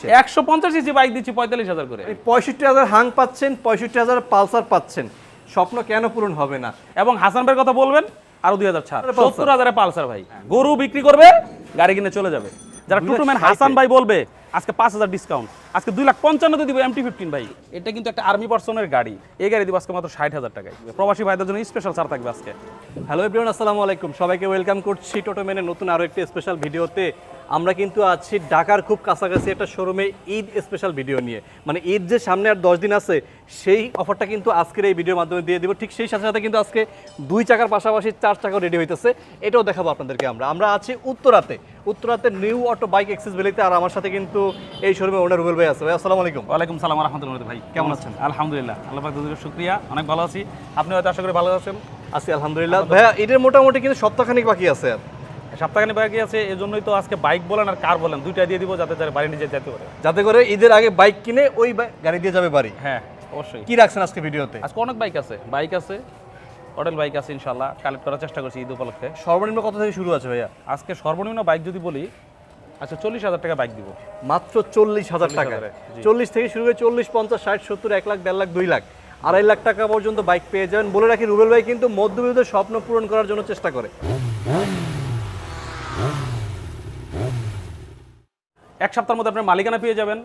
দিচ্ছে। একশো পঞ্চাশ ইঞ্চি বাইক দিচ্ছি পঁয়তাল্লিশ হাজার করে। পঁয়ষট্টি হাজার হাং পাচ্ছেন পঁয়ষট্টি হাজার পালসার পাচ্ছেন। স্বপ্ন কেন পূরণ হবে না? এবং হাসান ভাইয়ের কথা বলবেন আরও দুই হাজার ছাড়। সত্তর হাজারে পালসার ভাই। গরু বিক্রি করবে গাড়ি কিনে চলে যাবে। যারা টুটুম্যান হাসান ভাই বলবে আজকে পাঁচ হাজার ডিসকাউন্ট আজকে দুই লাখ পঞ্চান্নতে দিব এমটি ফিফটিন ভাই। এটা কিন্তু একটা আর্মি পার্সনের গাড়ি। এই গাড়ি দিব আজকে মাত্র ষাট হাজার টাকায়। প্রবাসী ভাইদের জন্য স্পেশাল ছাড় থাকবে আজকে। হ্যালো এভরিওয়ান আসসালামু আলাইকুম। সবাইকে ওয়েলকাম করছি টোটোমেনের নতুন আরও একটি স্পেশাল ভিডিওতে। আমরা কিন্তু আছি ঢাকার খুব কাছাকাছি একটা শোরুমে ঈদ স্পেশাল ভিডিও নিয়ে। মানে ঈদ যে সামনে আর দশ দিন আছে, সেই অফারটা কিন্তু আজকের এই ভিডিওর মাধ্যমে দিয়ে দিব। ঠিক সেই সাথে সাথে কিন্তু আজকে দুই চাকার পাশাপাশি চার চাকাও রেডি হইতেছে। এটাও দেখাবো আপনাদেরকে আমরা। আমরা আছি উত্তরাতে। উত্তরাতে নিউ অটো বাইক এক্সেস ভ্যালিতে আর আমার সাথে কিন্তু এই শোরুমে ওনার রুবেল ভাই আছে। ভাই আসসালামু আলাইকুম। ওয়ালাইকুম সালাম রহমতুল্লাহ ভাই কেমন আছেন? আলহামদুলিল্লাহ আল্লাহ পাক শুক্রিয়া। অনেক ভালো আছি। আপনি হয়তো আশা করি ভালো আছেন। আছি আলহামদুলিল্লাহ। ভাইয়া ঈদের মোটামুটি কিন্তু সপ্তাহখানিক বাকি আছে আর। সপ্তাহখানি বাকি আছে এই জন্যই তো আজকে বাইক বলেন আর কার বলেন দুইটা দিয়ে দিব যাতে যারা বাড়ি নিজে যেতে পারে। যাতে করে ঈদের আগে বাইক কিনে ওই গাড়ি দিয়ে যাবে বাড়ি। হ্যাঁ অবশ্যই। কি রাখছেন আজকে ভিডিওতে? আজকে অনেক বাইক আছে। বাইক আছে হোটেল বাইক আছে ইনশাল্লাহ কালেক্ট করার চেষ্টা করছি ঈদ উপলক্ষে। সর্বনিম্ন কত থেকে শুরু আছে ভাইয়া? আজকে সর্বনিম্ন বাইক যদি বলি আচ্ছা চল্লিশ হাজার টাকা বাইক দিব। মাত্র চল্লিশ হাজার টাকা। 40,000 জি। চল্লিশ থেকে শুরু করে চল্লিশ পঞ্চাশ ষাট সত্তর এক লাখ দেড় লাখ দুই লাখ আড়াই লাখ টাকা পর্যন্ত বাইক পেয়ে যাবেন। বলে রাখি রুবেল ভাই কিন্তু মধ্যবিত্তের স্বপ্ন পূরণ করার জন্য চেষ্টা করে। এক সপ্তাহের মধ্যে আপনার মালিকানা পেয়ে যাবেন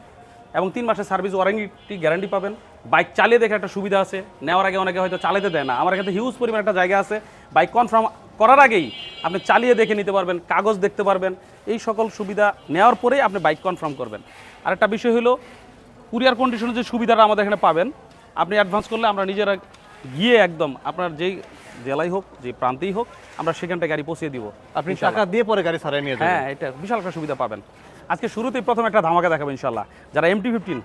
এবং তিন মাসের সার্ভিস ওয়ারেন্টি গ্যারান্টি পাবেন। বাইক চালিয়ে দেখে একটা সুবিধা আছে। নেওয়ার আগে অনেকে হয়তো চালাতে দেয় না। আমার এখানে হিউজ পরিমাণ একটা জায়গা আছে। বাইক কনফার্ম করার আগেই আপনি চালিয়ে দেখে নিতে পারবেন কাগজ দেখতে পারবেন। এই সকল সুবিধা নেওয়ার পরেই আপনি বাইক কনফার্ম করবেন। আরেকটা বিষয় হলো কুরিয়ার কন্ডিশনের যে সুবিধাটা আমাদের এখানে পাবেন আপনি অ্যাডভান্স করলে আমরা নিজেরা গিয়ে একদম আপনার যেই জেলায় হোক যে প্রান্তেই হোক আমরা সেখানটায় গাড়ি পৌঁছে দিব। আপনি টাকা দিয়ে পরে গাড়ি ছাড়াই নিয়ে হ্যাঁ এটা বিশাল একটা সুবিধা পাবেন। আজকে শুরুতেই প্রথম একটা ধামাকা দেখাবো ইনশাল্লাহ যারা এমটি ফিফটিন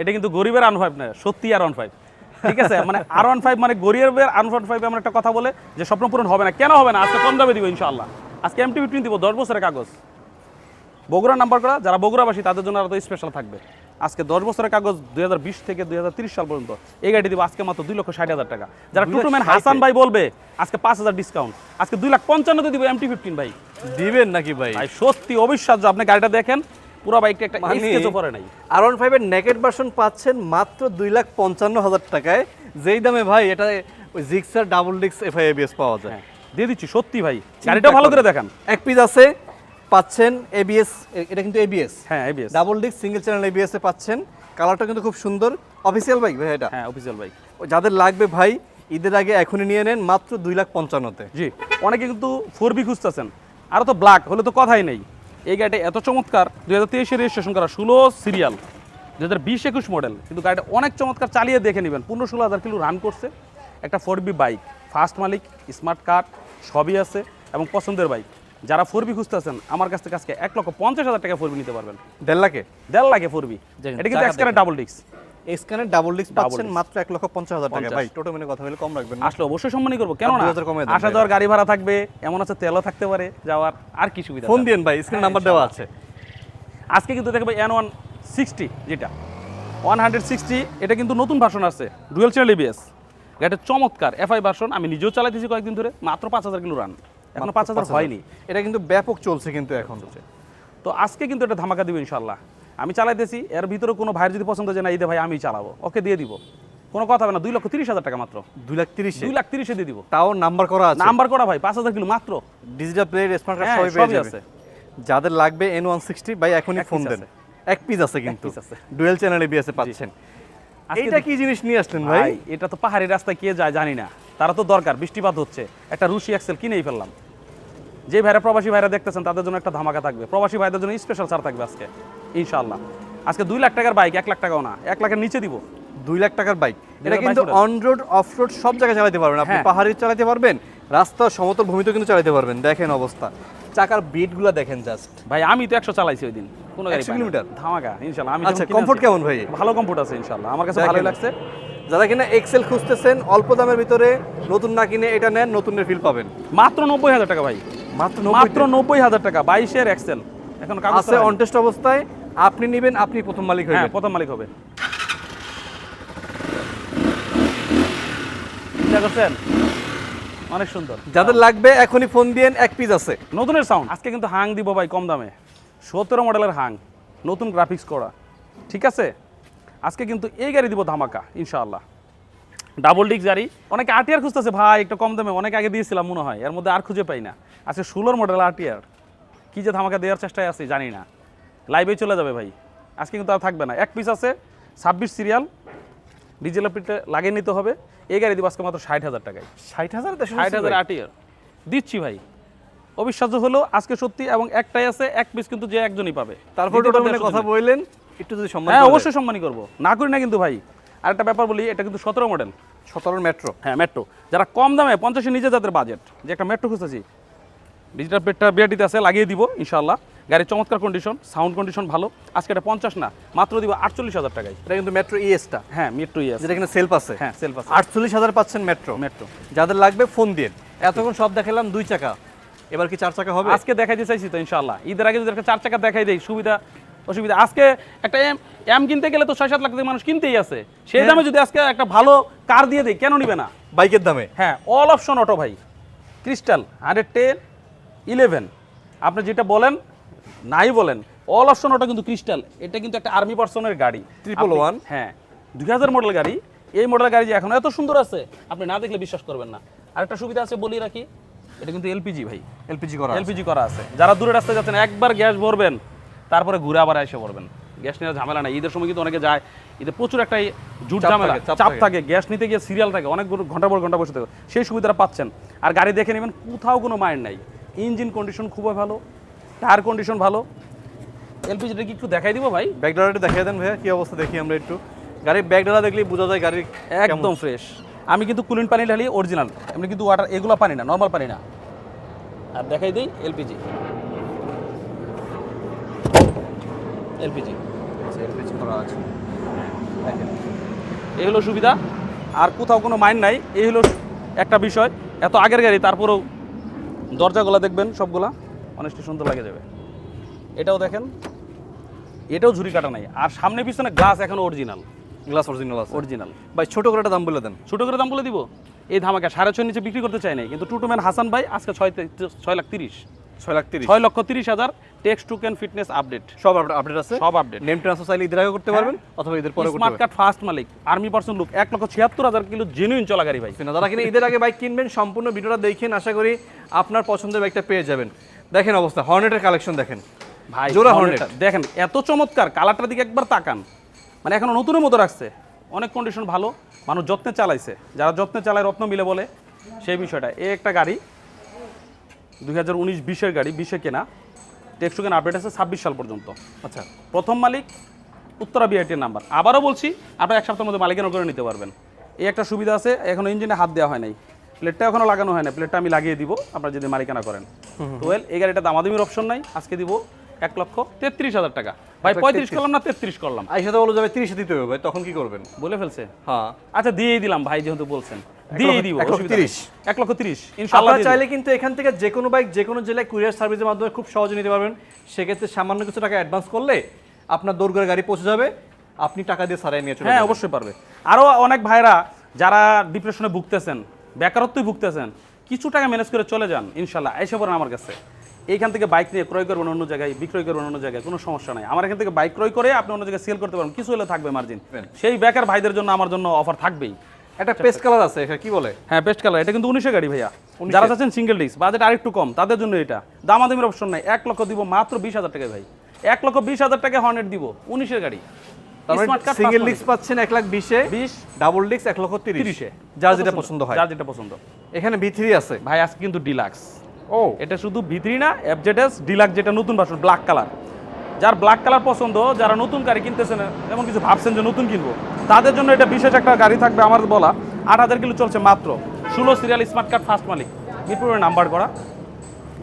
এটা কিন্তু গরিবের আন ফাইভ না সত্যি আর ওয়ান ফাইভ ঠিক আছে? মানে আর ওয়ান ফাইভ মানে গরিবের আন ওয়ান ফাইভ এমন একটা কথা বলে যে স্বপ্ন পূরণ হবে না। কেন হবে না? আজকে কম দামে দিব ইনশাল্লাহ আজকে এমটি ফিফটিন দিব দশ বছরের কাগজ। বগুড়া নাম্বার করা যারা বগুড়াবাসী তাদের জন্য আরও স্পেশাল থাকবে। আজকে দশ বছরের কাগজ দুই থেকে দুই সাল পর্যন্ত। এই গাড়ি দিব আজকে মাত্র দুই লক্ষ ষাট হাজার টাকা। যারা টুটুম্যান হাসান ভাই বলবে আজকে পাঁচ হাজার ডিসকাউন্ট আজকে দুই লাখ পঞ্চান্নতে দিব এমটি ফিফটিন ভাই। দিবেন নাকি ভাই? ভাই সত্যি অবিশ্বাস্য। আপনি গাড়িটা দেখেন পুরো বাইকটা একটা স্কেচও পরে নাই। আর ওয়ান ফাইভের নেকেট ভার্সন পাচ্ছেন মাত্র দুই লাখ পঞ্চান্ন হাজার টাকায়। যেই দামে ভাই এটা ওই জিক্সার ডাবল ডিক্স এফআই এবিএস পাওয়া যায়। হ্যাঁ। দিয়ে দিচ্ছি সত্যি ভাই। গাড়িটা ভালো করে। দেখান। এক পিস আছে পাচ্ছেন এবিএস এটা কিন্তু এবিএস হ্যাঁ ABS double disc single channel ABS এ পাচ্ছেন। কালারটা কিন্তু খুব সুন্দর। অফিসিয়াল বাইক ভাই এটা। হ্যাঁ অফিসিয়াল বাইক যাদের লাগবে ভাই ঈদের আগে এখনই নিয়ে নেন মাত্র দুই লাখ পঞ্চান্নতে। জি অনেকে কিন্তু ফোর বি খুঁজতেছেন। আরও তো ব্ল্যাক হলে তো কথাই নেই। এই গাড়িটা এত চমৎকার দু হাজার তেইশে রেজিস্ট্রেশন করা ষোলো সিরিয়াল দু হাজার বিশ একুশ মডেল কিন্তু গাড়িটা অনেক চমৎকার চালিয়ে দেখে নেবেন। পনেরো ষোলো হাজার কিলো রান করছে। একটা ফোর বি বাইক ফার্স্ট মালিক স্মার্ট কার্ড সবই আছে এবং পছন্দের বাইক যারা ফোর বি খুঁজতেছেন আমার কাছ থেকে আজকে এক লক্ষ পঞ্চাশ হাজার টাকা ফোর বি নিতে পারবেন। দেড় লাখে? দেড় লাখে ফোর বি এটা কিন্তু এক্সকারে ডাবল ডিস্ক স্ক্যানের ডাবল ডিস্ক পাচ্ছেন মাত্র লক্ষ পঞ্চাশ হাজার টাকা। ভাই টোটো মেনে কথা বলে কম রাখবেন আসলে অবশ্যই সম্মানই করব। কেন না 2000 কমায় আসা যাওয়ার গাড়ি ভাড়া থাকবে এমন আছে তেলও থাকতে পারে যাওয়ার আর কি সুবিধা ফোন? ভাই স্ক্রিন নাম্বার দেওয়া আছে আজকে কিন্তু দেখবে এন ওয়ান সিক্সটি যেটা। ওয়ান হান্ড্রেড সিক্সটি এটা কিন্তু নতুন ভার্সন আছে ডুয়েল চ্যানেল এবিএস গাড়িটা চমৎকার এফআই ভার্সন আমি নিজেও চালাইতেছি কয়েকদিন ধরে মাত্র পাঁচ হাজার কিলো রান এখনও পাঁচ হাজার। হয়নি। এটা কিন্তু ব্যাপক চলছে কিন্তু এখন। তো আজকে কিন্তু এটা ধামাকা দিব ইনশাল্লাহ। আমি চালাইতেছি এর ভিতরে কোনো ভাইয়ের যদি পছন্দ যে না এই ভাই আমি চালাবো। ওকে দিয়ে দিব। কোনো কথা হবে না দুই লক্ষ তিরিশ হাজার টাকা মাত্র। দুই লাখ তিরিশ? দুই লাখ তিরিশে দিয়ে দিব। তাও নাম্বার করা আছে? নাম্বার করা ভাই পাঁচ হাজার কিলো মাত্র। ডিজিটাল প্লেট স্মার্ট কার্ড সবই পেয়ে যাবে। আছে। যাদের লাগবে এন ওয়ান সিক্সটি ভাই এখনই ফোন দেন। এক পিস আছে কিন্তু। ডুয়েল চ্যানেল এবিএস এ পাচ্ছেন। এইটা কি জিনিস নিয়ে আসলেন ভাই? ভাই এটা তো পাহাড়ি রাস্তায় কে যায় জানি না। তারা তো দরকার বৃষ্টিপাত হচ্ছে। একটা রুশি এক্সেল কিনেই ফেললাম। যে ভাইরা প্রবাসী ভাইরা দেখতেছেন তাদের জন্য একটা ধামাকা থাকবে। প্রবাসী ভাইদের জন্য স্পেশাল ছাড় থাকবে আজকে ইনশাআল্লাহ। আজকে দুই লাখ টাকার বাইক এক লাখ টাকাও না এক লাখের নিচে দিব। দুই লাখ টাকার বাইক এটা কিন্তু। অন রোড অফ রোড সব জায়গায় চালাতে পারবেন। আপনি হ্যাঁ। পাহাড়ি চালাতে পারবেন রাস্তা সমতল ভূমিতেও কিন্তু চালাতে পারবেন। দেখেন অবস্থা। চাকার বিটগুলো দেখেন জাস্ট ভাই আমি তো একশো চালাইছি ওই দিন। কোনো গাড়ি কিলোমিটার? ধামাকা ইনশাল্লাহ আমি আচ্ছা কমফোর্ট কেমন ভাই? ভালো কমফোর্ট আছে ইনশাআল্লাহ। আমার কাছে ভালোই লাগছে। যারা কিনা এক্সেল খুঁজতেছেন অল্প দামের ভিতরে নতুন না কিনে এটা নেন নতুনের ফিল পাবেন। মাত্র নব্বই হাজার টাকা ভাই। মাত্র নব্বই হাজার টাকা বাইশের এক্সেল এখন কাগজ আছে করা অবস্থায় আপনি নেবেন আপনি প্রথম মালিক হ্যাঁ প্রথম মালিক হবে। করছেন? অনেক সুন্দর। যাদের লাগবে এখনই ফোন দিয়েন এক পিস আছে। নতুনের সাউন্ড আজকে কিন্তু হাং দিব ভাই কম দামে। সতেরো মডেলের হাং। নতুন গ্রাফিক্স করা। ঠিক আছে? আজকে কিন্তু এই গাড়ি দিব ধামাকা ইনশাআল্লাহ। ডাবল ডিস্ক গাড়ি। অনেকে আরটিআর খুঁজতেছে ভাই একটু কম দামে। অনেক আগে দিয়েছিলাম মনে হয়। এর মধ্যে আর খুঁজে পাই না। আজকে ষোলোর মডেল আরটিআর কি যে ধামাকা দেওয়ার চেষ্টায় আছি জানি না। লাইভে চলে যাবে ভাই। আজকে কিন্তু আর থাকবে না। এক পিস আছে ছাব্বিশ সিরিয়াল ডিজেল পিঠে লাগিয়ে নিতে হবে। এই গাড়ি দিব আজকে মাত্র ষাট হাজার টাকায়। ষাট হাজার ষাট হাজার আটিয়ার দিচ্ছি ভাই। অবিশ্বাস্য হলো আজকে সত্যি এবং একটাই আছে এক পিস কিন্তু যে একজনই পাবে। তারপর কথা বললেন একটু যদি সম্মান হ্যাঁ অবশ্যই সম্মানই করব। না করি না কিন্তু ভাই। আরেকটা ব্যাপার বলি এটা কিন্তু সতেরো মডেল সতেরো মেট্রো হ্যাঁ মেট্রো যারা কম দামে পঞ্চাশের নিচে যাদের বাজেট যে একটা মেট্রো খুঁজতেছি ডিজিটাল পেটটা বিআরটিতে আছে লাগিয়ে দিব ইনশাল্লাহ গাড়ির চমৎকার কন্ডিশন সাউন্ড কন্ডিশন ভালো। আজকে এটা পঞ্চাশ না মাত্র দিব আটচল্লিশ হাজার টাকায়। এটা কিন্তু মেট্রো ইএসটা হ্যাঁ মেট্রো ইয়ে আছে যেটা এখানে সেলফ আছে। হ্যাঁ সেলফ আছে। আটচল্লিশ হাজার পাচ্ছেন মেট্রো মেট্রো যাদের লাগবে ফোন দিয়ে। এতক্ষণ সব দেখালাম দুই চাকা। এবার কি চার চাকা হবে? আজকে দেখাই দেখাইতে চাইছি তো ইনশাল্লাহ ঈদের আগে যদি একটা চার চাকা দেখাই দেয় সুবিধা অসুবিধা। আজকে একটা এম এম কিনতে গেলে তো ছয় সাত লাখ মানুষ কিনতেই আছে। সেই দামে যদি আজকে একটা ভালো কার দিয়ে দেয় কেন নিবে না? বাইকের দামে? হ্যাঁ অল অপশন অটো ভাই। ক্রিস্টাল হান্ড্রেড টেন ইলেভেন আপনি যেটা বলেন নাই বলেন অল অপশন অটো কিন্তু ক্রিস্টাল এটা কিন্তু একটা আর্মি পার্সনের গাড়ি। Triple ওয়ান হ্যাঁ দুই হাজার মডেল গাড়ি। এই মডেল গাড়ি যে এখন এত সুন্দর আছে আপনি না দেখলে বিশ্বাস করবেন না। আরেকটা সুবিধা আছে বলি রাখি এটা কিন্তু এলপিজি ভাই। এলপিজি করা এলপিজি করা আছে। যারা দূরে রাস্তায় যাচ্ছেন একবার গ্যাস ভরবেন তারপরে ঘুরে আবার এসে ভরবেন গ্যাস নেওয়ার ঝামেলা নাই। ঈদের সময় কিন্তু অনেকে যায় ঈদে প্রচুর একটা জুট ঝামেলা চাপ থাকে। গ্যাস নিতে গিয়ে সিরিয়াল থাকে অনেক ঘণ্টা পর ঘণ্টা বসে থাকে। সেই সুবিধাটা পাচ্ছেন। আর গাড়ি দেখে নেবেন কোথাও কোনো মাইন্ড নাই। ইঞ্জিন কন্ডিশন খুবই ভালো টায়ার কন্ডিশন ভালো। এলপিজিটা কি একটু দেখাই দিব ভাই? ব্যাক ডালাটা দেখিয়ে দেন ভাইয়া কি অবস্থা দেখি আমরা একটু। গাড়ির ব্যাক ডালা দেখলেই বোঝা যায় গাড়ির একদম ফ্রেশ আমি কিন্তু কুলিন পানি ঢালি অরিজিনাল এমনি কিন্তু ওয়াটার এগুলো পানি না নর্মাল পানি না। আর দেখাই দিই এলপিজি। এলপিজি। এলপিজি করা আছে। দেখেন। এই হলো সুবিধা। আর কোথাও কোনো মাইন নাই। এই হলো একটা বিষয়। এত আগের গাড়ি তারপরেও দরজাগুলো দেখবেন সবগুলা অনেকটা সুন্দর লাগে যাবে। এটাও দেখেন। এটাও ঝুরি কাটা নাই। আর সামনে পিছনে গ্লাস এখন অরিজিনাল গ্লাস অরিজিনাল আছে। অরিজিনাল ভাই ছোটো করে একটা দাম বলে দেন। ছোটো করে দাম বলে দিব? এই ধামাকা সাড়ে ছয় নিচে বিক্রি করতে চাই নাই। কিন্তু টুটু ম্যান হাসান ভাই আজকে ছয় ছয় লাখ তিরিশ। ছয় লাখ তিরিশ। ছয় লক্ষ তিরিশ হাজার tax token fitness update. সব আপডেট আছে? সব আপডেট। নেম ট্রান্সফার চাইলে ঈদের আগে করতে পারবেন? অথবা ঈদের পরে স্মার্ট কার্ড ফার্স্ট মালিক আর্মি পার্সন লুক এক লক্ষ ছিয়াত্তর হাজার কিলো জেনুইন চলা গাড়ি ভাই। যারা কিনা ঈদের আগে বাইক কিনবেন সম্পূর্ণ ভিডিওটা দেখেন আশা করি আপনার পছন্দের বাইকটা পেয়ে যাবেন। দেখেন অবস্থা হর্নেটের কালেকশন দেখেন। ভাই জোড়া Hornet-টা দেখেন এত চমৎকার কালারটার দিকে একবার তাকান। মানে এখনও নতুনের মতো রাখছে। অনেক কন্ডিশন ভালো মানুষ যত্নে চালাইছে। যারা যত্নে চালায় রত্ন মিলে বলে সেই বিষয়টা। এই একটা গাড়ি দুই হাজার উনিশ বিশের গাড়ি বিশে কেনা। টেক্সটুকেন আপডেট আছে ছাব্বিশ সাল পর্যন্ত। আচ্ছা। প্রথম মালিক উত্তরা বিআইটির নাম্বার আবারও বলছি আপনার এক সপ্তাহের মধ্যে মালিকানা করে নিতে পারবেন। এই একটা সুবিধা আছে এখনও ইঞ্জিনে হাত দেওয়া হয় নাই। প্লেটটা এখনও লাগানো হয় না প্লেটটা আমি লাগিয়ে দিব আপনার যদি মালিকানা করেন। ওয়েল এই গাড়িটা দামাদামির অপশন নাই আজকে দিব এক লক্ষ তেত্রিশ হাজার টাকা। ভাই পঁয়ত্রিশ করলাম না তেত্রিশ করলাম? আইসা তো বলো যাবে তিরিশে দিতে হবে ভাই তখন কি করবেন? বলে ফেলছে। হ্যাঁ। আচ্ছা দিয়েই দিলাম ভাই যেহেতু বলছেন। দিয়েই দিব এক লক্ষ তিরিশ। এক লক্ষ তিরিশ ইনশাআল্লাহ আপনারা দিয়ে দিব। চাইলে কিন্তু এখান থেকে যে কোনো বাইক যে কোনো জেলায় কুরিয়ার সার্ভিসের মাধ্যমে খুব সহজে নিতে পারবেন। সেক্ষেত্রে সামান্য কিছু টাকা অ্যাডভান্স করলে আপনার গাড়ি পৌঁছে যাবে। আপনি টাকা দিয়ে সারাই নিয়ে চলে হ্যাঁ অবশ্যই পারবে। আরও অনেক ভাইরা যারা ডিপ্রেশনে ভুগতেছেন বেকারত্বই ভুগতেছেন কিছু টাকা ম্যানেজ করে চলে যান ইনশাল্লাহ এসে পড়েন আমার কাছে। এইখান থেকে বাইক নিয়ে ক্রয় করবেন অন্য জায়গায় বিক্রয় করবেন অন্য জায়গায় কোনো সমস্যা নাই। আমার এখান থেকে বাইক ক্রয় করে আপনি অন্য জায়গায় সেল করতে পারবেন কিছু হলে থাকবে মার্জিন সেই বেকার ভাইদের জন্য আমার জন্য অফার থাকবেই। একটা পেস্ট কালার আছে এটা কি বলে? হ্যাঁ বেস্ট কালার এটা কিন্তু উনিশের গাড়ি ভাইয়া। যারা চাচ্ছেন সিঙ্গেল ডিস্ক বাজেট আরেকটু কম তাদের জন্য এটা। দামাদামির অপশন নাই এক লক্ষ দিব মাত্র বিশ হাজার টাকায় ভাই। এক লক্ষ বিশ হাজার টাকা হর্নেট দিব উনিশের গাড়ি। সিঙ্গেল ডিস্ক পাচ্ছেন এক লাখ বিশে বিশ। ডাবল ডিস্ক এক লক্ষ তিরিশে। যার যেটা পছন্দ হয়। যার যেটা পছন্দ। এখানে থ্রি আছে। ভাই আজকে কিন্তু ডিলাক্স এটা শুধু ভিতরি না এফজেডএস ডিলাক্স যেটা নতুন ভার্সন ব্ল্যাক কালার যার ব্ল্যাক কালার পছন্দ, যারা নতুন গাড়ি কিনতেছেন, এমন কিছু ভাবছেন যে নতুন কিনবো, তাদের জন্য এটা বিশেষ একটা গাড়ি থাকবে আমার বলা। আট হাজার কিলো চলছে মাত্র। ষোলো সিরিয়াল স্মার্ট কার্ড ফার্স্ট মালিক। মিরপুরের নাম্বার করা।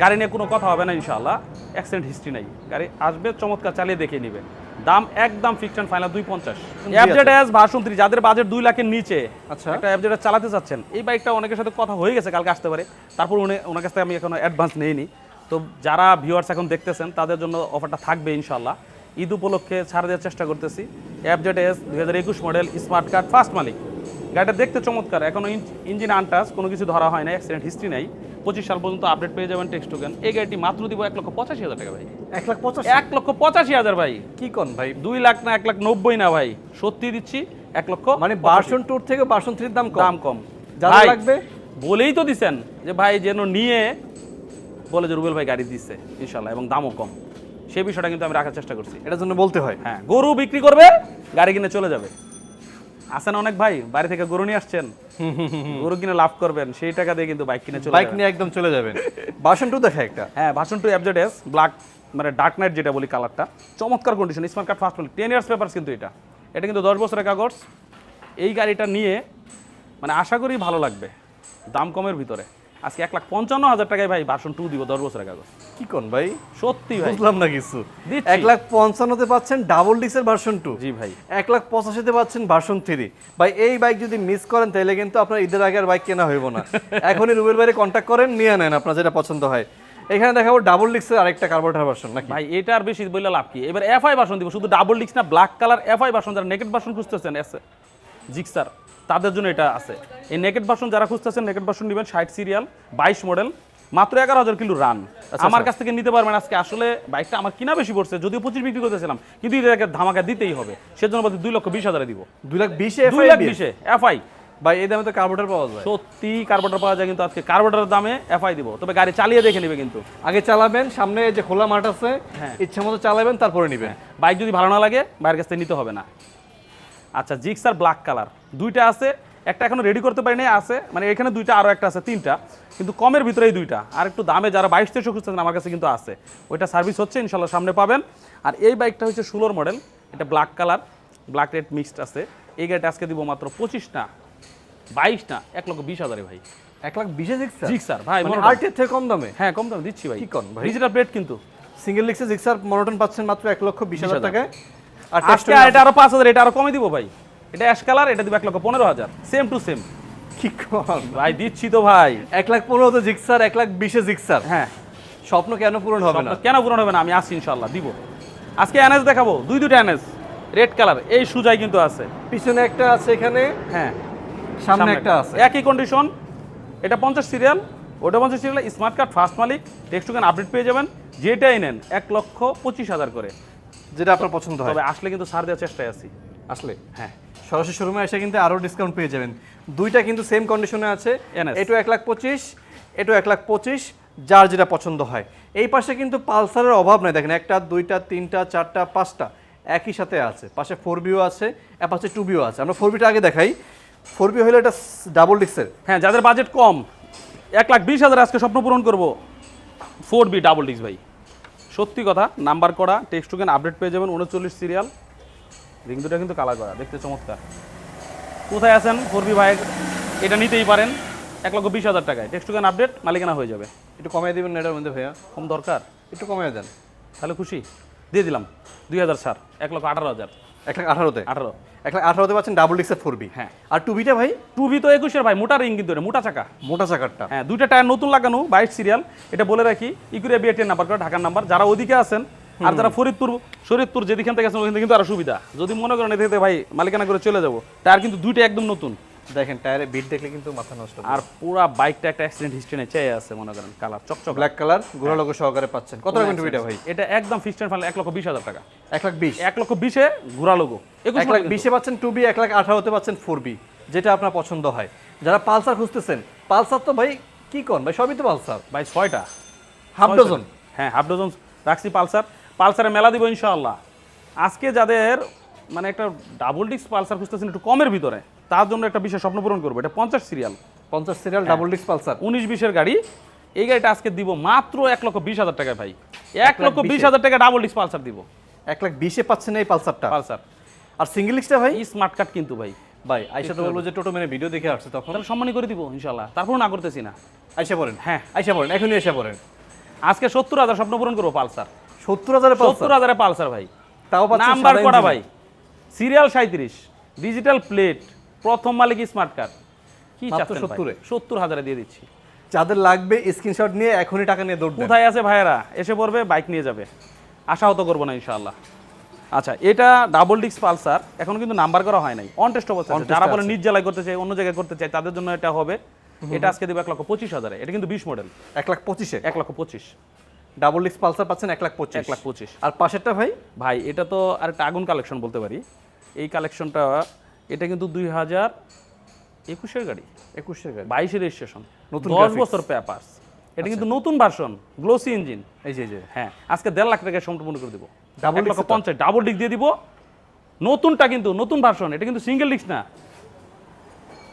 গাড়ি নিয়ে কোনো কথা হবে না, ইনশাআল্লাহ। অ্যাক্সিডেন্ট হিস্ট্রি নাই। গাড়ি আসবে, চমৎকার চালিয়ে দেখে নিবে। দাম একদম ফিক্সড অ্যান্ড ফাইনাল দুই পঞ্চাশ এফজেডএস ভার্সন থ্রি যাদের বাজেট দুই লাখের নিচে আচ্ছা। একটা এফজেডএস চালাতে চাচ্ছেন এই বাইকটা অনেকের সাথে কথা হয়ে গেছে কালকে আসতে পারে। তারপর উনি ওনার কাছ থেকে আমি এখনও অ্যাডভান্স নেইনি। তো যারা ভিউয়ার্স এখন দেখতেছেন তাদের জন্য অফারটা থাকবে ইনশাল্লাহ ঈদ উপলক্ষে ছাড় দেওয়ার চেষ্টা করতেছি। এফজেডএস দুই হাজার একুশ মডেল স্মার্ট কার্ড ফার্স্ট মালিক। গাড়িটা দেখতে চমৎকার। এখনও ইঞ্জিন আনটাস কোনো কিছু ধরা হয় না অ্যাক্সিডেন্ট হিস্ট্রি নাই। পঁচিশ সাল পর্যন্ত আপডেট পেয়ে যাবেন টেক্সট টোকেন এই গাড়িটি মাত্র দিব এক লক্ষ পঁচাশি হাজার টাকা ভাই। এক লাখ পঞ্চাশ এক লক্ষ পঁচাশি হাজার ভাই। কি কন ভাই? দুই লাখ না এক লাখ নব্বই না ভাই। সত্যি দিচ্ছি এক লক্ষ মানে বার্সন টুর থেকে বার্সন থ্রির দাম কম? দাম কম। ভাই, লাগবে? বলেই তো দিছেন যে ভাই যেন নিয়ে বলে যে রুবেল ভাই গাড়ি দিচ্ছে ইনশাল্লাহ এবং দামও কম। সেই বিষয়টা কিন্তু আমি রাখার চেষ্টা করছি। এটার জন্য বলতে হয়। হ্যাঁ গরু বিক্রি করবে গাড়ি কিনে চলে যাবে। আসেন অনেক ভাই বাড়ি থেকে গরু নিয়ে আসছেন। গরু কিনে লাভ করবেন সেই টাকা দিয়ে কিন্তু বাইক কিনে চলে বাইক নিয়ে একদম চলে যাবেন। ভাষণ টু দেখা একটা। হ্যাঁ version two FZ S black মানে ডার্ক নাইট যেটা বলি কালারটা চমৎকার কন্ডিশন স্মার্ট কার্ড ফার্স্ট বলি টেন ইয়ার্স পেপার কিন্তু এটা। এটা কিন্তু দশ বছরের কাগজ। এই গাড়িটা নিয়ে মানে আশা করি ভালো লাগবে দাম কমের ভিতরে। আজকে এক লাখ পঞ্চান্ন হাজার টাকায় ভাই ভাষণ টু দিব দশ বছরের কাগজ। কি কন ভাই? সত্যি ভাই। বুঝলাম না কিছু। এক লাখ পঞ্চান্নতে পাচ্ছেন ডাবল ডিক্সের ভার্সন টু জি ভাই। এক লাখ পঁচাশিতে পাচ্ছেন ভার্সন থ্রি ভাই এই বাইক যদি মিস করেন তাহলে কিন্তু আপনার ঈদের আগে আর বাইক কেনা হইব না। এখনই রুবেল বাইরে কন্ট্যাক্ট করেন নিয়ে নেন আপনার যেটা পছন্দ হয়। এখানে দেখাবো ডাবল ডিক্সের আরেকটা কার্বোটার ভার্সন নাকি? ভাই এটা আর বেশি বললে লাভ কি? এবার এফআই বাসন দিব শুধু ডাবল ডিক্স না ব্ল্যাক কালার এফআই বাসন যারা নেকেট বাসন খুঁজতেছেন এস জিক্সার তাদের জন্য এটা আছে। এই নেকেট বাসন যারা খুঁজতেছেন নেকেট বাসন নেবেন ষাট সিরিয়াল বাইশ মডেল মাত্র এগারো হাজার কিলো রান আমার কাছ থেকে নিতে পারবেন আজকে। আসলে বাইকটা আমার কিনা বেশি পড়ছে যদিও পঁচিশ বিক্রি করতেছিলাম কিন্তু এটাকে ধামাকা দিতেই হবে। সেজন্য বলতে দুই লক্ষ বিশ হাজারে দিব। দুই লাখ বিশে দুই লাখ বিশে এফআই ভাই এই দামে তো কার্বোটার পাওয়া যায়। সত্যি কার্বোটার পাওয়া যায় কিন্তু আজকে কার্বোটারের দামে এফআই দিব। তবে গাড়ি চালিয়ে দেখে নেবে কিন্তু। আগে চালাবেন সামনে যে খোলা মাঠ আছে হ্যাঁ। ইচ্ছা মতো চালাবেন তারপরে নিবেন। বাইক যদি ভালো না লাগে বাইরের কাছ থেকে নিতে হবে না। আচ্ছা জিক্সার ব্ল্যাক কালার। দুইটা আছে একটা এখনও রেডি করতে পারিনি আছে মানে এখানে দুইটা আরও একটা আছে তিনটা। কিন্তু কমের ভিতরেই দুইটা। আর একটু দামে যারা বাইশ তেইশশো খুঁজতেছেন আমার কাছে কিন্তু আছে। ওইটা সার্ভিস হচ্ছে ইনশাল্লাহ সামনে পাবেন। আর এই বাইকটা হচ্ছে ষোলোর মডেল এটা black colour black red mixed আছে। এই গাড়িটা আজকে দিব মাত্র পঁচিশ না বাইশ না এক লক্ষ বিশ হাজারে ভাই। এক লাখ বিশে জিক্সার? জিক্সার ভাই মানে থেকে কম দামে? হ্যাঁ কম দামে দিচ্ছি ভাই। কি কন ভাই? ডিজিটাল প্লেট কিন্তু। সিঙ্গেল ডিক্সে জিক্সার মনোটন পাচ্ছেন মাত্র এক লক্ষ বিশ হাজার 20,000 টাকায়। আর আজকে এটা আরও পাঁচ হাজার এটা আরও কমে দিব ভাই। এটা অ্যাশ কালার এটা দিব এক লক্ষ পনেরো হাজার। সেম টু সেম কি কম? ভাই দিচ্ছি তো ভাই। এক লাখ পনেরো তো জিক্সার এক লাখ বিশে জিক্সার। হ্যাঁ। স্বপ্ন কেন পূরণ হবে না? কেন পূরণ হবে না? আমি আসছি ইনশাল্লাহ দিব। আজকে এনএস দেখাবো দুই দুটো এনএস রেড কালার এই সুজাই কিন্তু আছে। পিছনে একটা আছে এখানে। হ্যাঁ। সামনে একটা আছে। একই কন্ডিশন এটা পঞ্চাশ সিরিয়াল ওটা পঞ্চাশ সিরিয়াল স্মার্ট কার্ড ফার্স্ট মালিক টেক্সট আপডেট পেয়ে যাবেন। যেটাই নেন এক লক্ষ পঁচিশ হাজার করে। যেটা আপনার পছন্দ হয়। তবে আসলে কিন্তু ছাড় দেওয়ার চেষ্টায় আছি। আসলে হ্যাঁ। সরাসরি শোরুমে এসে কিন্তু আরও ডিসকাউন্ট পেয়ে যাবেন। দুইটা কিন্তু সেম কন্ডিশনে আছে। এটু এক লাখ পঁচিশ এটু এক লাখ পঁচিশ যার যেটা পছন্দ হয়। এই পাশে কিন্তু পালসারের অভাব নাই। দেখেন একটা দুইটা তিনটা চারটা পাঁচটা একই সাথে আছে। পাশে ফোর বিও আছে পাশে টু বিও আছে। আমরা ফোর বিটা আগে দেখাই। ফোর বি হলে এটা ডাবল ডিক্সের হ্যাঁ যাদের বাজেট কম এক লাখ বিশ হাজার আজকে স্বপ্ন পূরণ করব। ফোর বি ডাবল ডিক্স ভাই। সত্যি কথা নাম্বার করা টেক্সট টোকেন আপডেট পেয়ে যাবেন উনচল্লিশ সিরিয়াল রিং দুটা কিন্তু কালার করা দেখতে চমৎকার। কোথায় আছেন ফোরবি ভাই? এটা নিতেই পারেন এক লক্ষ বিশ হাজার টাকায়। টেক্সট টোকেন আপডেট মালিকানা হয়ে যাবে। একটু কমিয়ে দেবেন এটার মধ্যে ভাইয়া? কম দরকার? একটু কমিয়ে দেন। তাহলে খুশি? দিয়ে দিলাম দুই হাজার ছাড় এক লক্ষ আঠারো হাজার। এক লাখ আঠারোতে? আঠারো। লাখ আঠারোতে পাচ্ছেন ডাবল ডিক্সের ফোর বি হ্যাঁ। আর টুবিটা ভাই? টুবি তো একুশের ভাই মোটা রিং কিন্তু মোটা চাকা। মোটা চাকারটা। হ্যাঁ দুইটা টায়ার নতুন লাগানো বাইশ সিরিয়াল এটা বলে রাখি ইকুরিয়া বিএটির নাম্বার করে ঢাকার নাম্বার যারা ওদিকে আছেন আর যারা ফরিদপুর শরীরপুর যেদিকে থেকে আছেন ওখান থেকে কিন্তু আরও সুবিধা। যদি মনে করেন এদিকে ভাই মালিকানা করে চলে যাব টায়ার কিন্তু দুইটা একদম নতুন। দেখেন টায়ারে বিট দেখলে কিন্তু মাথা নষ্ট আর পুরা বাইকটা একটা অ্যাক্সিডেন্ট হিস্ট্রি নিয়ে চেয়ে আছে মনে করেন কালার চকচক। ব্ল্যাক কালার গোড়া লোক সহকারে পাচ্ছেন। কত রাখবেন টু বিটা ভাই? এটা একদম ফিক্সড ফাইনাল এক লক্ষ বিশ হাজার টাকা। এক লাখ বিশ? এক লক্ষ বিশে ঘুরা লোগো এক লাখ বিশে পাচ্ছেন টু বি এক লাখ আঠারোতে পাচ্ছেন ফোর বি যেটা আপনার পছন্দ হয়। যারা পালসার খুঁজতেছেন পালসার তো ভাই কি কন? ভাই সবই তো পালসার। ভাই ছয়টা। হাফ ডজন হ্যাঁ হাফ ডজন রাখছি পালসার। পালসারে মেলা দিব ইনশাআল্লাহ। আজকে যাদের মানে একটা ডাবল ডিস্ক পালসার খুঁজতেছেন একটু কমের ভিতরে। তার জন্য একটা বিশেষ স্বপ্ন পূরণ করব। এটা পঞ্চাশ সিরিয়াল পঞ্চাশ সিরিয়াল ডাবল ডিস্ক পালসার উনিশ বিশের গাড়ি। এই গাড়িটা আজকে দিব মাত্র এক লক্ষ বিশ হাজার টাকায় ভাই। এক লক্ষ বিশ হাজার টাকা ডাবল ডিস্ক পালসার দিব। এক লাখ বিশে পাচ্ছেন এই পালসারটা পালসার আর সিঙ্গেল ডিস্কটা ভাই? স্মার্ট কার্ড কিন্তু ভাই। ভাই আইসা তো বলব যে টোটো মেনে ভিডিও দেখে আসছে তখন। তাহলে সম্মানই করে দিব ইনশাল্লাহ তারপর না করতেছি না। আইসা পড়েন হ্যাঁ। আইসা পড়েন এখনই এসে পড়েন আজকে সত্তর হাজার স্বপ্ন পূরণ করব পালসার সত্তর পালসার সত্তর হাজারে পালসার ভাই। তাও নাম্বার করা ভাই? সিরিয়াল সাঁত্রিশ ডিজিটাল প্লেট প্রথম মালিক স্মার্ট কার্ড কি মাত্র চাচ্ছেন 70 এ? সত্তর হাজারে দিয়ে দিচ্ছি। যাদের লাগবে স্ক্রিনশট নিয়ে এখনই টাকা নিয়ে দৌড় কোথায় আছে ভাইয়েরা? এসে পড়বে বাইক নিয়ে যাবে। আশাহত করব না ইনশাআল্লাহ। আচ্ছা এটা ডাবল ডিস্ক পালসার এখন কিন্তু নাম্বার করা হয় নাই। অন টেস্ট অবস্থা আছে। যারা বলে। নিজ জেলায় করতে চাই অন্য জায়গায় করতে চাই তাদের জন্য এটা হবে। এটা আজকে দেবো এক লক্ষ পঁচিশ হাজারে। এটা কিন্তু বিশ মডেল এক লাখ পঁচিশে? এক লক্ষ পঁচিশ। ডাবল ডিক্স পালসার পাচ্ছেন এক লাখ পঁচিশ। এক লাখ পঁচিশ। আর পাশেরটা ভাই? ভাই এটা তো আর একটা আগুন কালেকশন বলতে পারি। এই কালেকশনটা এটা কিন্তু দুই হাজার একুশের গাড়ি। একুশের গাড়ি। বাইশের রেজিস্ট্রেশন। নতুন দশ বছর পেপার এটা কিন্তু নতুন ভার্সন গ্লোসি ইঞ্জিন এই যে যে। হ্যাঁ আজকে দেড় লাখ টাকায় সম্পূর্ণ করে দিব। ডাবল লক্ষ পঞ্চাশ ডাবল ডিক দিয়ে দিব। নতুনটা কিন্তু নতুন ভার্সন এটা কিন্তু সিঙ্গেল ডিস্ক না।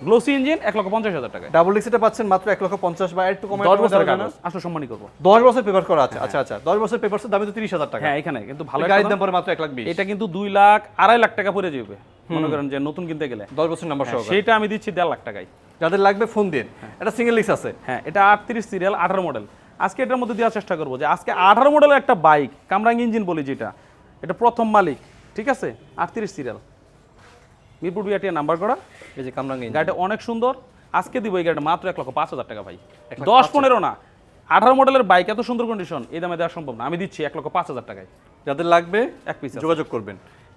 গ্লোসি ইঞ্জিন এক লক্ষ পঞ্চাশ হাজার টাকা ডাবল ডিক্সটা পাচ্ছেন মাত্র এক লক্ষ পঞ্চাশ বা একটু কমায় দশ? কাগজ আসলে সম্মানই করব। দশ বছর পেপার করা আছে আচ্ছা আচ্ছা দশ বছর পেপারসের দামে তো তিরিশ হাজার টাকা। হ্যাঁ এখানে কিন্তু ভালো গাড়ির দাম পরে মাত্র এক লাখ বিশ। এটা কিন্তু দুই লাখ আড়াই লাখ টাকা পড়ে যাবে। মনে করেন যে নতুন কিনতে গেলে। দশ বছর নাম্বার সহ সেটা আমি দিচ্ছি দেড় লাখ টাকায়। যাদের লাগবে ফোন দিন। এটা সিঙ্গেল লিক্স আছে। হ্যাঁ এটা আটত্রিশ সিরিয়াল আঠারো মডেল আজকে এটার মধ্যে দেওয়ার চেষ্টা করব যে আজকে আঠারো মডেলের একটা বাইক কামরাং ইঞ্জিন বলি যেটা এটা প্রথম মালিক ঠিক আছে? আটত্রিশ সিরিয়াল মিরপুর বিআরটিআর নাম্বার করা। এই যে কামরাঙ্গি গাড়িটা অনেক সুন্দর। আজকে দিব এই গাড়িটা মাত্র এক লক্ষ পাঁচ হাজার টাকা ভাই। দশ পনেরো না। আঠারো মডেলের বাইক এত সুন্দর কন্ডিশন এই দামে দেওয়া সম্ভব না। আমি দিচ্ছি এক লক্ষ পাঁচ হাজার টাকায়। যাদের লাগবে এক পিস যোগাযোগ করবেন।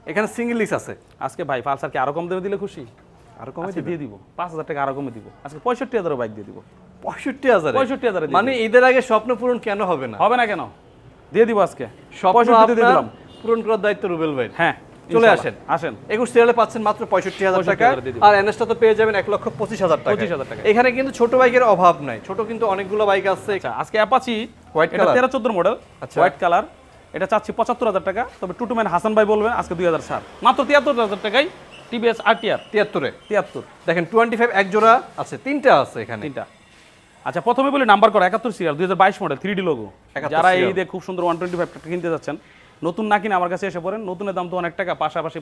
এখানে সিঙ্গেল লিক্স আছে। আজকে ভাই পালসারকে আরও কম দেবে দিলে খুশি। আর কমে দিয়ে দিব। পাঁচ হাজার টাকা আরও কমে দিব। আজকে পঁয়ষট্টি হাজার বাইক দিয়ে দিব। পঁয়ষট্টি হাজার? পঁয়ষট্টি হাজারে মানে ঈদের আগে স্বপ্ন পূরণ কেন হবে না? হবে না কেন? দিয়ে দিব আজকে। স্বপ্ন পঁয়ষট্টিতে দিয়ে দিলাম। পূরণ করার দায়িত্ব রুবেল ভাই হ্যাঁ। চলে আসেন। আসেন। একুশ সিরিয়ালে পাচ্ছেন মাত্র পঁয়ষট্টি হাজার টাকা। হাজারে। আর এনএসটা তো পেয়ে যাবেন এক লক্ষ পঁচিশ হাজার টাকা 25,000 টাকা। এখানে কিন্তু ছোট বাইকের অভাব নাই। ছোট কিন্তু অনেকগুলো বাইক আছে। আচ্ছা আজকে অ্যাপাচি এটা color? তেরো চোদ্দ মডেল। হোয়াইট কালার এটা চাচ্ছি পঁচাত্তর হাজার টাকা। তবে টুটুম্যান হাসান ভাই বলবেন আজকে দুই হাজার সার মাত্র তিয়াত্তর হাজার টাকায় টিভিএস আরটিআর তিয়াত্তরে তিয়াত্তর। দেখেন টোয়েন্টি ফাইভ এক জোড়া আছে তিনটা আছে এখানে। তিনটা। আচ্ছা প্রথমে বলি নাম্বার করা একাত্তর সিরিয়াল দুই হাজার বাইশ মডেল থ্রি ডি লোগো যারা এই দিয়ে খুব সুন্দর ওয়ান টোয়েন্টি ফাইভ কিনতে যাচ্ছেন নতুন না কিনে আমার কাছে এসে পড়েন নতুনের দাম তো অনেক টাকা পাশাপাশি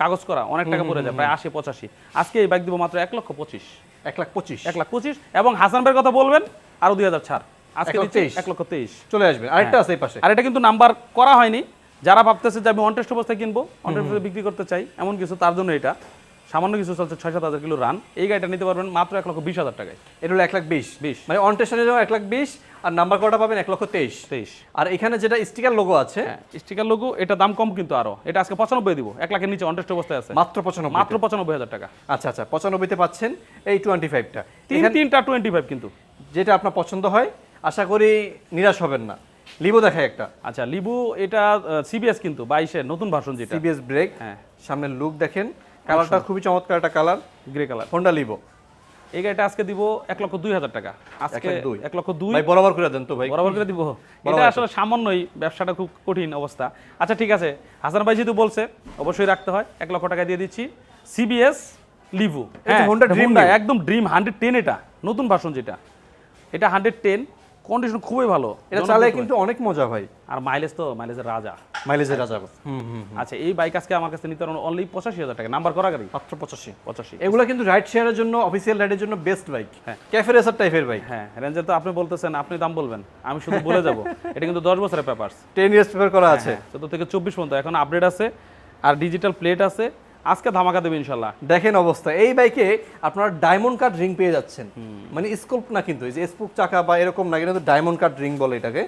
কাগজ করা অনেক টাকা পড়ে যায় প্রায় আশি পঁচাশি। আজকে এই বাইক দিব মাত্র এক লক্ষ পঁচিশ। এক লাখ পঁচিশ। এক লাখ পঁচিশ এবং হাসান ভাইয়ের কথা বলবেন আরও দুই হাজার ছাড়। আজকে এক লক্ষ তেইশ। এক লক্ষ তেইশ। চলে আসবে আরেকটা আছে এই পাশে। আর এটা কিন্তু নাম্বার করা হয়নি। যারা ভাবতেছে যে আমি অনটেস্ট অবস্থায় কিনবো অনটেস্ট বিক্রি করতে চাই এমন কিছু তার জন্য এটা। সামান্য কিছু চলছে ছয় সাত হাজার কিলো রান এই গাড়িটা নিতে পারবেন মাত্র এক লক্ষ বিশ হাজার টাকায়। এটা হলো এক লাখ বিশ। বিশ। মানে অন টেশনের জন্য এক লাখ বিশ আর নাম্বার কটা পাবেন এক লক্ষ তেইশ। তেইশ। আর এখানে যেটা স্টিকার লোগো আছে হ্যাঁ স্টিকার লোগো এটা দাম কম কিন্তু আরও। এটা আজকে পঁচানব্বই দিব এক লাখের নিচে অনটেস্ট অবস্থায় আছে। মাত্র পঁচানব্বই। মাত্র পঁচানব্বই হাজার টাকা। আচ্ছা আচ্ছা পঁচানব্বইতে পাচ্ছেন এই টোয়েন্টি ফাইভটা তিন তিনটা টোয়েন্টি ফাইভ কিন্তু। যেটা আপনার পছন্দ হয় আশা করি নিরাশ হবেন না। লিবো দেখায় একটা। আচ্ছা লিবু এটা সিবিএস কিন্তু বাইশের নতুন ভার্সন যেটা। সিবিএস ব্রেক হ্যাঁ। সামনের লুক দেখেন। কালারটা খুবই চমৎকার একটা colour grey colour. Honda Livo এই গাড়িটা আজকে দিব এক লক্ষ দুই হাজার টাকা। আজকে এক লক্ষ দুই। ভাই বরাবর করে দেন তো ভাই। বরাবর করে দিব। এটা আসলে সামান্যই ব্যবসাটা খুব কঠিন অবস্থা। আচ্ছা ঠিক আছে। হাসান ভাই যেহেতু বলছে অবশ্যই রাখতে হয়। এক লক্ষ টাকা দিয়ে দিচ্ছি। সিবিএস লিভু এটা Honda Dream New। একদম ড্রিম হান্ড্রেড টেন এটা। নতুন ভার্সন যেটা। এটা হান্ড্রেড টেন কন্ডিশন খুবই ভালো। এটা চালায় কিন্তু অনেক মজা ভাই। আর মাইলেজ তো মাইলেজের রাজা। হুম হুম আচ্ছা এই বাইক আজকে আমার কাছে নিতে অনলি পঁচাশি হাজার টাকা। নাম্বার করা গাড়ি মাত্র পঁচাশি। পঁচাশি। এগুলো কিন্তু রাইড শেয়ারের জন্য অফিসিয়াল রাইডের জন্য বেস্ট বাইক হ্যাঁ। ক্যাফে রেসার টাইপের বাইক হ্যাঁ রেঞ্জে তো আপনি বলতেছেন আপনি দাম বলবেন। আমি শুধু বলে যাব। এটা কিন্তু দশ বছরের পেপার টেন ইয়ার্স পেপার করা আছে। চোদ্দ থেকে চব্বিশ পর্যন্ত। এখন আপডেট আছে আর ডিজিটাল প্লেট আছে। আজকে ধামাকা দেবে ইনশাল্লাহ দেখেন অবস্থা। এই বাইকে আপনারা ডায়মন্ড কাট রিং পেয়ে যাচ্ছেন। মানে স্কোপ না কিন্তু এই যে স্পুক চাকা বা এরকম না কিন্তু ডায়মন্ড কাট রিং বলে এটাকে।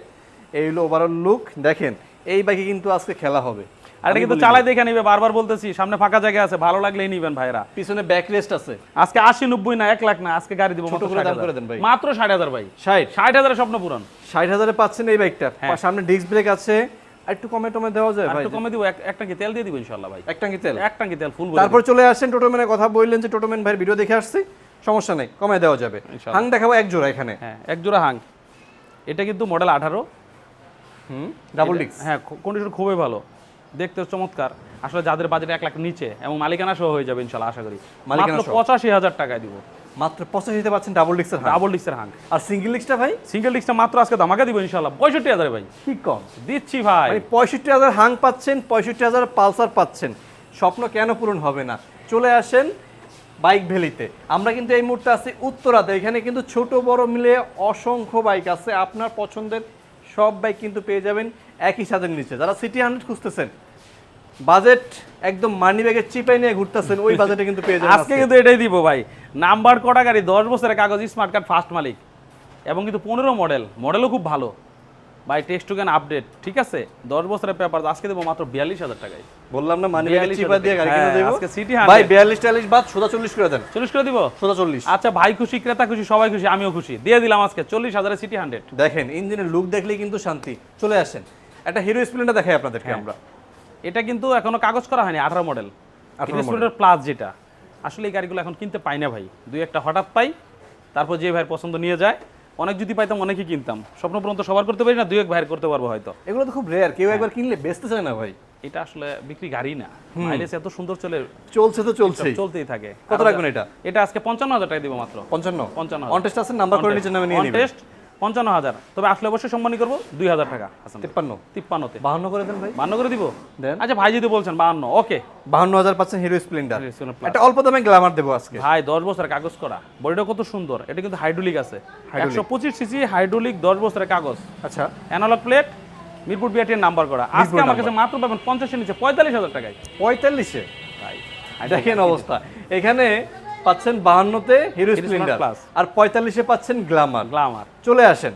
এই হলো ওভারঅল লুক দেখেন এই বাইকে কিন্তু আজকে খেলা হবে। আর এটা কিন্তু চালাই দেখে নিবে বারবার বলতেছি সামনে ফাঁকা জায়গা আছে ভালো লাগলেই নিবেন ভাইরা পিছনে ব্যাক রেস্ট আছে। আজকে আশি নব্বই না এক লাখ না আজকে গাড়ি দিব মাত্র ছোট করে 60 দাম করে হাজার। দেন ভাই। ষাট হাজার ভাই। ষাট। ষাট হাজারের স্বপ্ন পূরণ। ষাট হাজারে পাচ্ছেন এই বাইকটা হ্যাঁ। সামনে ডিস্ক ব্রেক আছে। একটু কমে টমে দেওয়া যায় ভাই। একটু কমে দিব এক- টাঙ্কি তেল দিয়ে দিব ইনশাল্লাহ ভাই? এক তেল। এক তেল ফুল তারপর চলে আসছেন টোটোম্যানের কথা বললেন যে টোটোম্যান ভাই ভিডিও দেখে আসছি। সমস্যা নেই কমে দেওয়া যাবে। হাং দেখাবো এক জোড়া এখানে। হ্যাঁ এক জোড়া হাং। এটা কিন্তু মডেল আঠারো। ডাবল ডিস্ক হ্যাঁ কন্ডিশন খুবই ভালো। দেখতে চমৎকার। আসলে যাদের বাজেট এক লাখ নিচে এবং মালিকানা সহ হয়ে যাবে ইনশাল্লাহ আশা করি। মালিকানা। পঁচাশি হাজার টাকায় দিব। মাত্র পঁচাশিতে পাচ্ছেন ডাবল ডিস্কের ডাবল ডিস্কের হাং আর সিঙ্গেল ডিস্কটা ভাই? সিঙ্গেল ডিস্কটা মাত্র আজকে ধামাকা দিব ইনশাল্লাহ। পঁয়ষট্টি হাজার ভাই। ঠিক কম? দিচ্ছি ভাই। মানে পঁয়ষট্টি হাজার হাং পাচ্ছেন পঁয়ষট্টি হাজার পালসার পাচ্ছেন। স্বপ্ন কেন পূরণ হবে না? চলে আসেন বাইক ভ্যালিতে। আমরা কিন্তু এই মুহূর্তে আছি উত্তরাতে। এখানে কিন্তু ছোট বড় মিলে অসংখ্য বাইক আছে। আপনার পছন্দের সব বাইক কিন্তু পেয়ে যাবেন একই ছাদের নিচে। যারা সিটি হান্ড্রেড খুঁজতেছেন বাজেট একদম মানি ব্যাগের চিপাই নিয়ে ঘুরতেছেন ওই বাজেটে কিন্তু পেয়ে যাবেন আজকে কিন্তু এটাই দিব ভাই। নাম্বার কটা গাড়ি? দশ বছরের কাগজ স্মার্ট কার্ড ফার্স্ট মালিক। এবং কিন্তু পনেরো মডেল মডেলও খুব ভালো। By tax token update ঠিক আছে? দশ বছরের পেপার আজকে দেবো মাত্র বিয়াল্লিশ হাজার টাকায়। বললাম না মানি 42 দিয়ে গাড়ি কিনে দেবো। আজকে City ভাই বিয়াল্লিশ টাল্লিশ বাদ সোজা চল্লিশ করে দেন। চল্লিশ করে দিব? সোজা চল্লিশ। আচ্ছা ভাই খুশি ক্রেতা খুশি সবাই খুশি আমিও খুশি। দিয়ে দিলাম আজকে চল্লিশ হাজারে সিটি হান্ড্রেড দেখেন ইঞ্জিনের লুক দেখলেই কিন্তু শান্তি। চলে আসেন। একটা হিরো স্প্লেন্ডার দেখাই আপনাদেরকে হ্যাঁ। আমরা। এটা কিন্তু এখনও কাগজ করা হয়নি আঠারো মডেল 18 স্পিডের প্লাস যেটা। আসলে এই গাড়িগুলো এখন কিনতে পাই না ভাই। দুই একটা হঠাৎ পাই তারপর যে ভাইয়ের পছন্দ নিয়ে যায়। অনেক যদি পাইতাম অনেকেই কিনতাম। স্বপ্ন পর্যন্ত সবার করতে পারি না দুই এক ভাইয়ের করতে পারব হয়তো। এগুলো তো খুব রেয়ার কেউ। একবার কিনলে বেচতে চায় না ভাই। এটা আসলে বিক্রি গাড়ি না। মাইলেজ এত সুন্দর চলে চলছে তো চলছে চলতেই থাকে। কত রাখবেন এটা? এটা আজকে পঞ্চান্ন হাজার টাকা দিব মাত্র। পঞ্চান্ন? পঞ্চান্ন অন টেস্ট আছে নাম্বার করে নিচে নামে নিয়ে নেবেন। টেস্ট পঞ্চান্ন হাজার। তবে আসলে অবশ্যই সম্মানী করব দুই হাজার টাকা তিপ্পান্ন। তিপ্পান্নতে। বাহান্ন করে দেন ভাই। বান্ন করে দিব? দেন। আচ্ছা ভাই যদি বলছেন বাহান্ন ওকে। বাহান্ন হাজার পাচ্ছেন হিরো স্প্লেন্ডার একটা অল্প দামে গ্ল্যামার দেবো আজকে। ভাই দশ বছরের কাগজ করা। বডিটা কত সুন্দর এটা কিন্তু হাইড্রোলিক আছে। একশো পঁচিশ সিসি হাইড্রোলিক দশ বছরের কাগজ। আচ্ছা। অ্যানালগ প্লেট মিরপুর বিআরটির নাম্বার করা। আজকে আমার কাছে মাত্র পাবেন পঞ্চাশের নিচে পঁয়তাল্লিশ হাজার টাকায়। পঁয়তাল্লিশে? ভাই দেখেন অবস্থা। এখানে পাচ্ছেন বাহান্নতে হিরো স্প্লেন্ডার। আর পঁয়তাল্লিশে পাচ্ছেন গ্ল্যামার। গ্লামার চলে আসেন।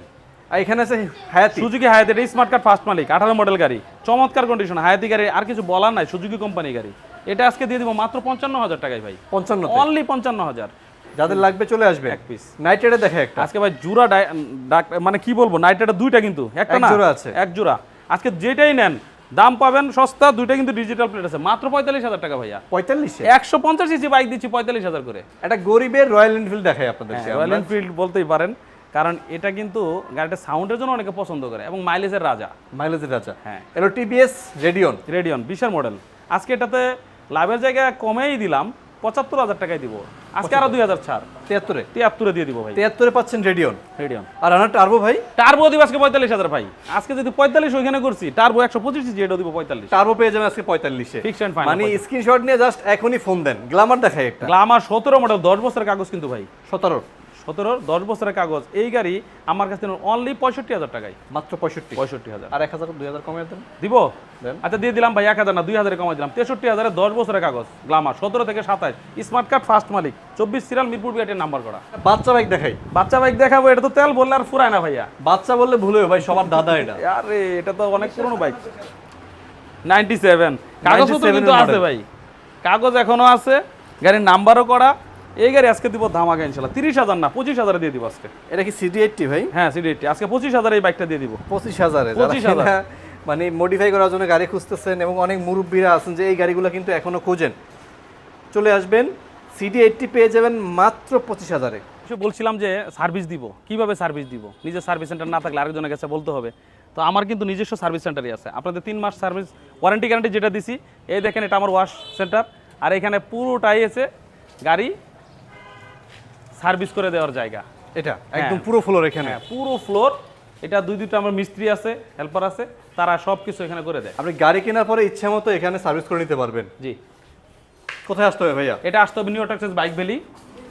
আর এখানে আছে হায়াতি। সুজুকি হায়াতি এটা স্মার্ট কার্ড ফার্স্ট মালিক আঠারো মডেল গাড়ি। চমৎকার কন্ডিশন হায়াতি গাড়ি আর কিছু বলার নাই সুজুকি কোম্পানি গাড়ি। এটা আজকে দিয়ে দিব মাত্র পঞ্চান্ন হাজার টাকায় ভাই। পঞ্চান্ন অনলি পঞ্চান্ন হাজার। যাদের লাগবে চলে আসবে এক piece। নাইট রাইডে দেখে একটা। আজকে ভাই জুরা মানে কি বলব নাইট দুইটা কিন্তু একটা এক না? জোড়া আছে। এক জোড়া। আজকে যেটাই নেন দাম পাবেন সস্তা দুইটা কিন্তু ডিজিটাল প্লেট আছে। মাত্র পঁয়তাল্লিশ হাজার টাকা ভাইয়া। পঁয়তাল্লিশ? একশো পঞ্চাশ ইঞ্চি বাইক দিচ্ছি পঁয়তাল্লিশ হাজার করে। একটা গরিবের রয়্যাল এনফিল্ড দেখায় আপনাদের রয়্যাল এনফিল্ড বলতেই পারেন কারণ এটা কিন্তু গাড়িটা সাউন্ডের জন্য অনেকে পছন্দ করে এবং মাইলেজের রাজা। মাইলেজের রাজা। হ্যাঁ। এটা টিভিএস রেডিয়ন রেডিয়ন বিশাল মডেল আজকে এটাতে লাভের জায়গায় কমেই দিলাম। পঁচাত্তর হাজার টাকায় দিব। আজকে আরও দুই হাজার ছাড়। তিয়াত্তরে? তিয়াত্তরে দিয়ে দিব ভাই। তিয়াত্তরে পাচ্ছেন রেডিয়ন। রেডিয়ন। আর রানার টার্বো ভাই? টার্বো দিব আজকে পঁয়তাল্লিশ হাজার ভাই। আজকে যদি পঁয়তাল্লিশ ওইখানে করছি টার্বো একশো পঁচিশ এটা দিব পঁয়তাল্লিশ। টার্বো পেয়ে যাবেন আজকে পঁয়তাল্লিশে। ফিক্স অ্যান্ড ফাইন মানে স্ক্রিনশট নিয়ে জাস্ট এখনই ফোন দেন। গ্লামার দেখাই একটা। গ্লামার সতেরো মডেল দশ বছরের কাগজ কিন্তু ভাই। সতেরো। সতেরো দশ বছরের কাগজ। এই গাড়ি আমার কাছে অনলি পঁয়ষট্টি হাজার টাকায়। মাত্র পঁয়ষট্টি। পঁয়ষট্টি হাজার। আর এক হাজার দুই হাজার কমে দেন। দিব? আচ্ছা দিয়ে দিলাম ভাই এক হাজার না দুই হাজারে কমাই দিলাম। তেষট্টি হাজারে দশ বছরের কাগজ গ্লামার সতেরো থেকে সাতাশ স্মার্ট কার্ড ফার্স্ট মালিক। চব্বিশ সিরিয়াল মিরপুর বিআটের নাম্বার করা। বাচ্চা বাইক দেখাই। বাচ্চা বাইক দেখাবো এটা তো তেল বললে আর ফুরায় না ভাইয়া। বাচ্চা বললে ভুল ভাই সবার দাদা এটা। আরে এটা তো অনেক পুরনো বাইক নাইনটি সেভেন কাগজ তো কিন্তু আছে ভাই। কাগজ এখনও আছে গাড়ির নাম্বারও করা। এই গাড়ি আজকে দিব ধামাকা ইনশাল্লাহ তিরিশ হাজার না পঁচিশ হাজারে দিয়ে দিব আজকে। এটা কি সিডি এইটটি ভাই? হ্যাঁ সিডি এইটটি আজকে পঁচিশ হাজার এই বাইকটা দিয়ে দিব। পঁচিশ হাজারে পঁচিশ হাজার। মানে মডিফাই করার জন্য গাড়ি খুঁজতেছেন এবং অনেক মুরব্বীরা আছেন যে এই গাড়িগুলো কিন্তু এখনও খোঁজেন। চলে আসবেন সিডি এইটটি পেয়ে যাবেন মাত্র পঁচিশ হাজারে। বলছিলাম যে সার্ভিস দিব। কীভাবে সার্ভিস দিব? নিজের সার্ভিস সেন্টার না থাকলে আরেকজনের কাছে বলতে হবে। তো আমার কিন্তু নিজস্ব সার্ভিস সেন্টারই আছে। আপনাদের তিন মাস সার্ভিস ওয়ারেন্টি গ্যারান্টি যেটা দিছি এই দেখেন এটা আমার ওয়াশ সেন্টার আর এখানে পুরোটাই আছে গাড়ি সার্ভিস করে দেওয়ার জায়গা। এটা একদম পুরো ফ্লোর এখানে। হ্যাঁ পুরো ফ্লোর এটা দুই দুটো আমার মিস্ত্রি আছে হেল্পার আছে তারা সব কিছু এখানে করে দেয়। আপনি গাড়ি কেনার পরে ইচ্ছা মতো এখানে সার্ভিস করে নিতে পারবেন। জি। কোথায় আসতে হবে ভাইয়া? এটা আসতে হবে নিউ অটাক্সেস বাইক ভ্যালি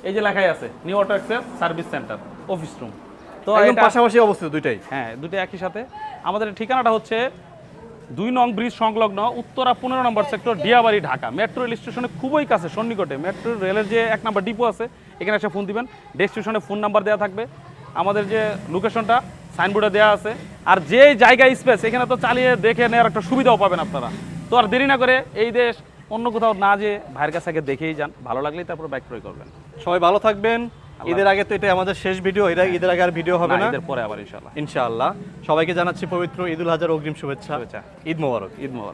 এই যে লেখাই আছে নিউ অটাক্সেস সার্ভিস সেন্টার অফিস রুম তো একদম পাশাপাশি অবস্থিত দুইটাই। হ্যাঁ দুটো একই সাথে। আমাদের ঠিকানাটা হচ্ছে দুই নং ব্রিজ সংলগ্ন উত্তরা পনেরো নম্বর sector Diabari Dhaka. Metro rail স্টেশনে খুবই কাছে সন্নিকটে। মেট্রো রেলের যে এক নম্বর ডিপো আছে এখানে এসে ফোন দিবেন। ডেস্টিনেশনে ফোন নাম্বার দেওয়া থাকবে। আমাদের যে লোকেশনটা সাইনবোর্ডে দেওয়া আছে। আর যে জায়গা স্পেস এখানে তো চালিয়ে দেখে নেওয়ার একটা সুবিধাও পাবেন আপনারা। তো আর দেরি না করে এই দেশ অন্য কোথাও না যে ভাইয়ের কাছে আগে দেখেই যান। ভালো লাগলেই তারপর বাইক ক্রয় করবেন। সবাই ভালো থাকবেন। ঈদের আগে তো এটা আমাদের শেষ ভিডিও এরা ঈদের আগে আর ভিডিও হবে না, ঈদের পরে আবার ইনশাল্লাহ ইনশাআল্লাহ। সবাইকে জানাচ্ছি পবিত্র ঈদুল হাজার অগ্রিম শুভেচ্ছা। শুভেচ্ছা। ঈদ মোবারক। ঈদ মোবারক।